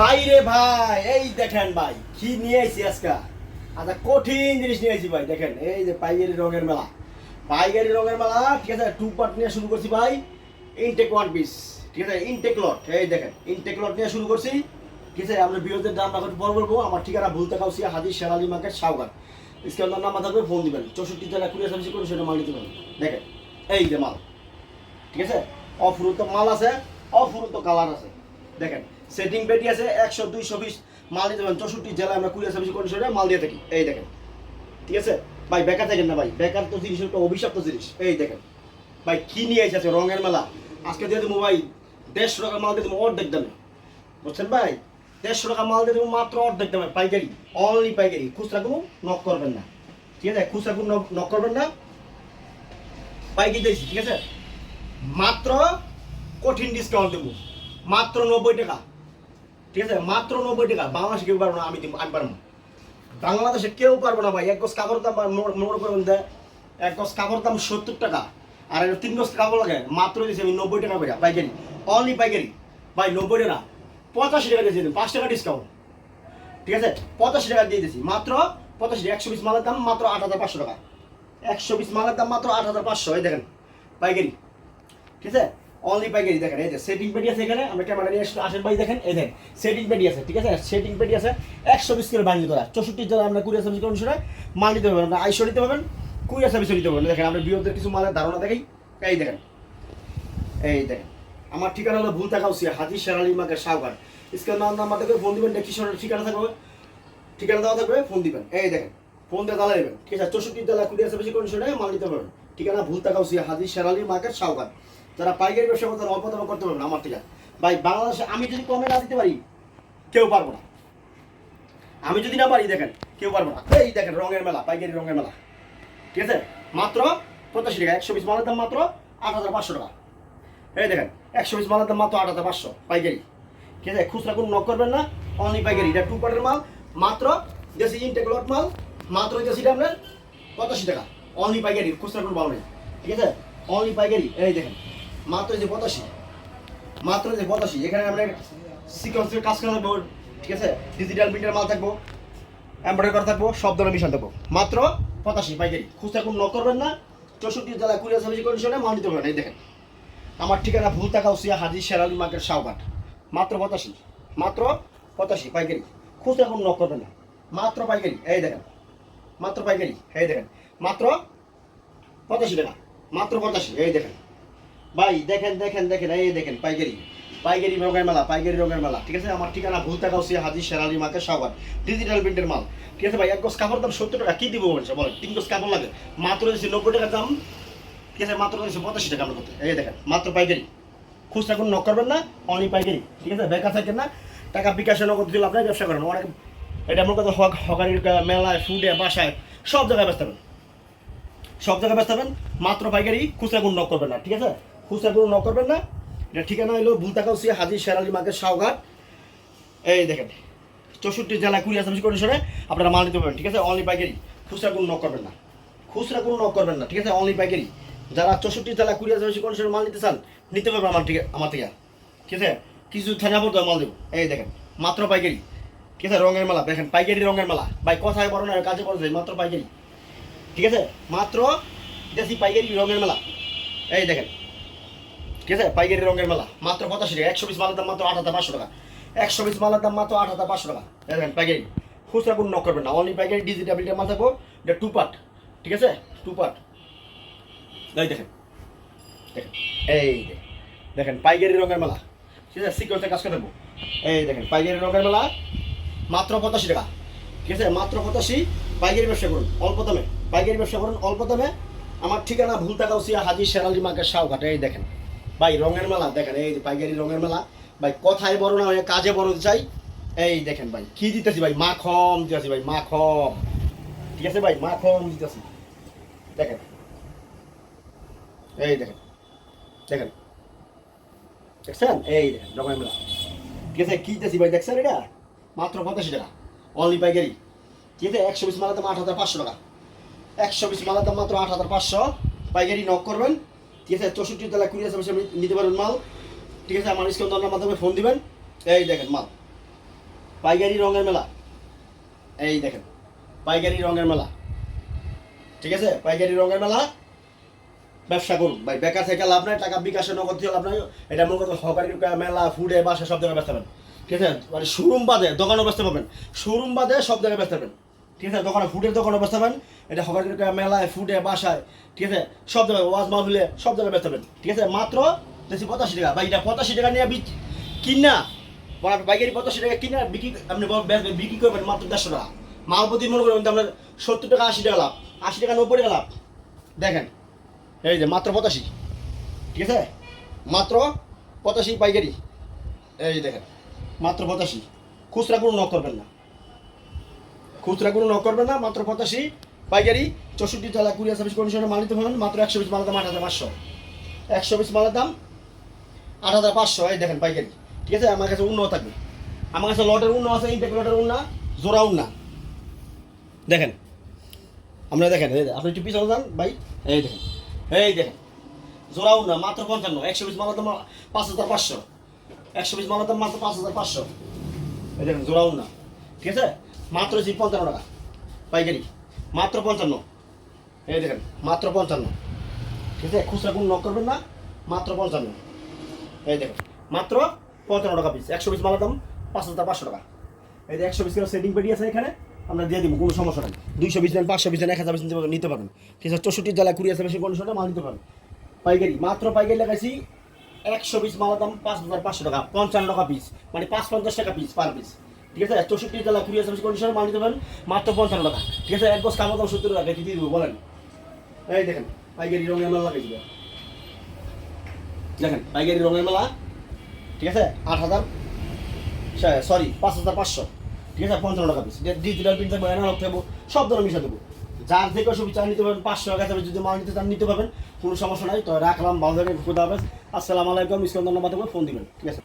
ভাই রে ভাই, এই দেখেন ভাই, কি নিয়ে আইছি আজকে? আচ্ছা কঠিন জিনিস নিয়ে আইছি ভাই, দেখেন, এই যে পাইকারি রঙের মেলা। পাইকারি রঙের মেলা, ঠিক আছে টু পার্ট নিয়ে শুরু করছি ভাই। ইনটেক ওয়ান পিস ঠিক আছে ইনটেক লট এই দেখেন ইনটেক লট নিয়ে শুরু করছি। ঠিক আছে, আমরা বিরোধের দাম রাখতে পর বলব, আমার ঠিকানা ভুলতে কাউসি হাজির শেরালি মার্কেট সাউগান স্ক্যানার নাম্বার থাকবে ফোন দিবেন, চৌষট্টি জেলা কুড়িয়া সার্ভিস করে সেটা মাল নিতে দেখেন, এই যে মাল, ঠিক আছে, অফুরন্ত মাল আছে, অফুরন্ত কালার আছে। দেখেন সেটিং পেটি আছে একশো, দুইশো বিশ, মাল দিতে পারেন। চৌষট্টি জেলায় আমরা কুড়িয়া সার্ভিস কন্ডিশনে মাল দিয়ে থাকি। এই দেখেন। ঠিক আছে? ভাই, বেকার থাকেন না ভাই। বেকার তো জিনিস, একটা অভিশপ্ত জিনিস। এই দেখেন। ভাই, কি নিয়ে এসে আছে রঙের মেলা? আজকে দিয়ে দেবো ভাই, দেড়শো টাকা মাল দিয়ে দেবো অর্ধেক দামে। বুঝছেন ভাই? দেড়শো টাকা মাল দিয়ে দেবো মাত্র অর্ধেক দামে। পাইকারি। অনলি পাইকারি। খুচরা কোনো নক করবেন না। ঠিক আছে? খুচরা কোনো নক করবেন না। পাইকারি দিয়েছি, ঠিক আছে? মাত্র কঠিন ডিসকাউন্ট দেবো। মাত্র নব্বই টাকা। ঠিক আছে? মাত্র নব্বই টাকা। বাংলাদেশে কেউ পারব না, আমি আমি পারব বাংলাদেশে কেউ পারব না ভাই। এক গজ কাপড়ের দাম মনে করবেন এক গজ কাপড়ের দাম সত্তর টাকা। আর তিন গজ কাপড় লাগে। মাত্র দিয়েছি আমি নব্বই টাকা করে পাইকারি। অনলি পাইকারি। ভাই, নব্বই টাকা। পঁচাশি টাকা দিয়েছি। পাঁচ টাকা ডিসকাউন্ট ঠিক আছে? পঁচাশি টাকা দিয়ে দিয়েছি। মাত্র পঁচাশি একশো পিস মালের দাম মাত্র আট হাজার পাঁচশো টাকা। একশো পিস মালের দাম মাত্র আট হাজার পাঁচশো। এই দেখেন। পাইকারি। ঠিক আছে? অনলি দেখেন, এই যে সেটিং পেটি আছে এখানে, আমরা ক্যামেরা নিয়ে আসেন ভাই, দেখেন, এই সেটিং পেটি আছে, ঠিক আছে? সেটিং পেটি আছে, একশো বিশ কিলো চৌষট্টি জেলা আমরা কুড়িয়া সার্ভিস মাল নিতে পারবেন আমরা আইসো নিতে পারবেন কুড়িয়া নিতে পারবেন। দেখেন, আমরা বিরোধের কিছু মালের ধারণা দেখাই। এই দেখেন এই দেখেন, আমার ঠিকানা হলো ভুল থাকা উচিত হাজির শেরালি মাকে সাউকার স্ক্যান নাম্বার থেকে ফোন দিবেন ঠিকানা থাকবে? ঠিকানা দেওয়া থাকবে ফোন দিবেন। এই দেখেন ফোন দিয়ে তালা নেবেন, ঠিক আছে? চৌষট্টি জেলা কুড়িয়া সার্ভিস কন্ডিশনে মাল নিতে পারবেন। ঠিকানা ভুল থাকা উচিত হাজির শেরালি মার্কেট সাউকার যারা পাইকারি ব্যবসা করতে অল্প দামে করতে পারবেন আমার থেকে। ভাই, বাংলাদেশে আমি যদি কমে না দিতে পারি, কেউ পারব না। আমি যদি না পারি, দেখেন, কেউ পারব না। এই দেখেন, রঙের মেলা, পাইকারি রঙের মেলা। ঠিক আছে? মাত্র পঁচাশি টাকা, একশো পিস মালের দাম মাত্র আট হাজার পাঁচশো টাকা। এই দেখেন, একশো পিস মালের দাম মাত্র আট হাজার পাঁচশো পাইকারি। ঠিক আছে? খুচরা কোনো নক করবেন না অনলি পাইকারি। এটা টু পার্টের মাল, মাত্র দেশি ইনটেক লট মাল, মাত্র দেশিটা আপনার পঁচাশি টাকা। অনলি পাইকারি, খুচরা কোনো ভালো নেই। ঠিক আছে? অনলি পাইকারি। এই দেখেন মাত্র যে পঁচাশি, মাত্র যে পঁচাশি, এখানে আমরা সিকোয়েন্সের কাজ করা থাকব ঠিক আছে? ডিজিটাল প্রিন্টের মাল থাকব এমব্রয়ডারি করা থাকব, সব ধরনের মিশন থাকব। মাত্র পঁচাশি পাইকারি। খুচরা কোনো নক করবেন না। চৌষট্টি জেলা কুড়িয়া সার্ভিস কন্ডিশনে মাল নিতে পারবেন। এই দেখেন, আমার ঠিকানা ভুল থাকা উসিয়া হাজির শেরালি মার্কেট শাহঘাট মাত্র পঁচাশি মাত্র পঁচাশি পাইকারি। খুচরা কোনো নক করবেন না। মাত্র পাইকারি। এই দেখেন, মাত্র পাইকারি। এই দেখেন, মাত্র পঁচাশি টাকা। মাত্র পঁচাশি। এই দেখেন। ভাই, দেখেন দেখেন দেখেন, এই দেখেন, পাইকারি। পাইকারি রঙের মেলা, পাইকারি রঙের মেলা, ঠিক আছে? আমার ঠিকানা ভুল টাকা উসিয়া হাজির শেরালি মার্কেট শাহঘাট ডিজিটাল প্রিন্টের মাল। ঠিক আছে ভাই, এক গজ কাপড় দাম সত্তর টাকা। কি দিব বলছে? বলেন, তিন গজ কাপড় লাগে। মাত্র দিচ্ছি নব্বই টাকা দাম। ঠিক আছে, মাত্র দিচ্ছি পঁচাশি টাকা আমরা করতে। এই দেখেন, মাত্র পাইকারি। খুচরা কোনো নক করবেন না অনলি পাইকারি। ঠিক আছে? বেকার থাকেন না, টাকা বিকাশে নগদ দিলে আপনার ব্যবসা করেন। অনেক এটা আমার কথা, হক হকারির মেলায়, ফুডে, বাসায়, সব জায়গায় ব্যস্ত হবেন। সব জায়গায় ব্যস্ত হবেন, মাত্র পাইকারি, খুচরা কোনো নক করবেন না, ঠিক আছে? খুচরা কোনো নক করবেন না। এটা ঠিকানা হলো ভুলতাকাউসি হাজির শেরালি মার্কেট শাহঘাট এই দেখেন, চৌষট্টি জেলা কুড়ি সার্ভিস কন্ডিশনে আপনারা মাল নিতে পারবেন, ঠিক আছে? অনলি পাইকারি। খুচরা কোনো নক করবেন না। খুচরা কোনো নক করবেন না, ঠিক আছে? অনলি পাইকারি। যারা চৌষট্টি জেলা কুড়ি সার্ভিস কন্ডিশনে মাল নিতে চান, নিতে পারবেন আমার ঠিক আমার থেকে ঠিক আছে? কিছু থানা পড়তে মাল দেবো। এই দেখেন, মাত্র পাইকারি। ঠিক আছে? রঙের মেলা। দেখেন, পাইকারি রঙের মেলা। ভাই, কথায় বড় না, কাজে বড় যায় মাত্র পাইকারি। ঠিক আছে? মাত্র দেশি পাইকারি রঙের মেলা। এই দেখেন ঠিক আছে? পাইকারি রঙের মেলা। মাত্র পঁচাশি টাকা। একশো পিস মালের দাম মাত্র আট হাজার পাঁচশো টাকা। একশো পিস মালের দাম মাত্র আট হাজার পাঁচশো টাকা। দেখেন, পাইকারি। খুচরা কোনো নক করবেন না। অনলি পাইকারি ডিজিটাবিলিটি মাল থাকব। এটা টু পার্ট ঠিক আছে? টু পার্ট দেখেন। দেখেন। এই দেখেন, পাইকারি রঙের মেলা। ঠিক আছে? সিকিউরিটি কাজ করে দেবো এই দেখেন, পাইকারি রঙের মেলা। মাত্র পঁচাশি টাকা। ঠিক আছে? মাত্র পঁচাশি। পাইকারি ব্যবসা করুন। অল্প দামে। পাইকারি ব্যবসা করুন। অল্প দামে। আমার ঠিকানা ভুল টাকা উচিয়া হাজির শেরালি মার্কেট, শাহঘাট। এই দেখেন। ভাই, রঙের মেলা, দেখেন, এই যে পাইকারি রঙের মেলা। ভাই কথায় বড় না হয়ে কাজে বড় চাই। এই দেখেন ভাই, কি দিতেছি ভাই? মাখন দিতেছি ভাই, মাখন। ঠিক আছে ভাই, মাখন দিতেছি। দেখেন। এই দেখেন দেখেন। দেখছেন? এই দেখেন, রঙের মেলা। ঠিক আছে, কি দিতেছি ভাই, দেখছেন এটা? মাত্র পঁচাশি টাকা। অনলি পাইকারি। ঠিক আছে, একশো পিস মালার আট হাজার পাঁচশো টাকা। একশো পিস মালার মাত্র আট হাজার পাঁচশো। পাইকারি নক করবেন। ঠিক আছে, চৌষট্টি তলা কুড়ি হাজার নিতে পারেন মাল। ঠিক আছে, আমার স্ক্রিন দরকার মাধ্যমে ফোন দিবেন। এই দেখেন মাল। পাইকারি রঙের মেলা। এই দেখেন, পাইকারি রঙের মেলা। ঠিক আছে, পাইকারি রঙের মেলা। ব্যবসা করুন। ভাই, বেকার থেকে লাভ নাই, টাকা বিকাশে নগদ দিয়ে লাভ নাই। এটা মনে করতে হকারি মেলা, ফুডে, বাসা সব জায়গায় ব্যস্ত পাবেন ঠিক আছে মানে শোরুম বাদে দোকানও ব্যস্ত পাবেন শোরুম বাদে সব জায়গায় ব্যস্ত পাবেন ঠিক আছে দোকানে ফুডের দোকানও ব্যস্ত পাবেন এটা হকারি মেলায় ফুডে বাসায় ঠিক আছে? সব জায়গায় ওয়াজ মাহফিলে সব জায়গায় পাবেন ঠিক আছে? মাত্র দেখছি পঁচাশি টাকা। বা এটা পঁচাশি টাকা নিয়ে কিনা। বাইকারি পঁচাশি টাকা কিনা বিক্রি আপনি বেচবেন, বিক্রি করবেন মাত্র দেড়শো টাকা। মাল প্রতি মনে করবেন আপনার সত্তর টাকা আশি টাকা লাভ। আশি টাকা নব্বই টাকা লাভ। দেখেন এই যে মাত্র পঁচাশি ঠিক আছে? মাত্র পঁচাশি পাইকারি। এই দেখেন মাত্র পঁচাশি। খুচরা কোনো নক করবেন না। খুচরা কোনো নক করবেন না, মাত্র পঁচাশি। পাইকারি, চৌষট্টি তলা কুড়িয়া সার্ভিস কন্ডিশনে মাল নিতে পারবেন মাত্র একশো পিস মালের দাম আট হাজার পাঁচশো। একশো পিস মালের দাম আট হাজার পাঁচশো, এই দেখেন পাইকারি। ঠিক আছে? আমার কাছে উন্ন থাকবে। আমার কাছে লটের উন্ন আছে, ইনটেক লটের উন্না, জোড়া উন্না। দেখেন আপনারা দেখেন আপনি একটু পিছনে যান, ভাই। এই দেখেন এই দেখেন, জোড়া উন্না, মাত্র পঞ্চান্ন। একশো পিস মালের দাম পাঁচ হাজার পাঁচশো। একশো পিস মালের দাম মাত্র পাঁচ হাজার পাঁচশো। এই দেখেন, জোড়া উন্না। ঠিক আছে? মাত্র জি, পঞ্চান্ন টাকা। পাইকারি। মাত্র পঞ্চান্ন। এই দেখেন, মাত্র পঞ্চান্ন। ঠিক আছে? খুচরা কোনো নক করবেন না, মাত্র পঞ্চান্ন। এই দেখেন, মাত্র পঞ্চান্ন টাকা পিস একশো পিস মালের দাম পাঁচ হাজার পাঁচশো টাকা। এই যে একশো পিস সেটিং পেটি আছে এখানে, আমরা দিয়ে দিব, কোনো সমস্যা নেই। দুইশো বিশ দেন পাঁচশো বিশ দেন এক হাজার পিস নিতে- পারবেন ঠিক আছে? চৌষট্টি জেলা কুড়ি আছে, বেশি কন্ডিশনে মাল নিতে পারবেন। পাইকারি, মাত্র পাইকারি লাগাইছি একশো পিস মালের দাম পাঁচ হাজার পাঁচশো টাকা, পঞ্চান্ন টাকা পিস মানে পাঁচ পঞ্চাশ টাকা পিস পার পিস ঠিক আছে, চৌষট্টি জেলা কুড়ি বেশি কন্ডিশনে মাল নিতে পারবেন মাত্র পঞ্চান্ন টাকা। ঠিক আছে, এক বস কামার দাম সত্তর টাকা কি দিয়ে দেবো, বলেন। এই দেখেন, পাইকারি রঙের মেলা লাগাইছি দেখেন, পাইকারি রঙের মেলা, ঠিক আছে, আট হাজার সরি, পাঁচ হাজার পাঁচশো। ঠিক আছে, পঞ্চান্ন টাকা পিস ডিজিটাল প্রিন্ট থাকবে অ্যানালগ থাকব, সব ধরনের মিশা দেবো। যার থেকে অসুবিধা চান নিতে পারবেন, পাঁচশো টাকা থাকবে যদি মাল নিতে চান, নিতে পারবেন, কোনো সমস্যা নাই। তো রাখলাম, ভালো থাকবেন খুদা আসসালামু আলাইকুম ইসলাম ধন্যবাদ ফোন দিবেন, ঠিক আছে।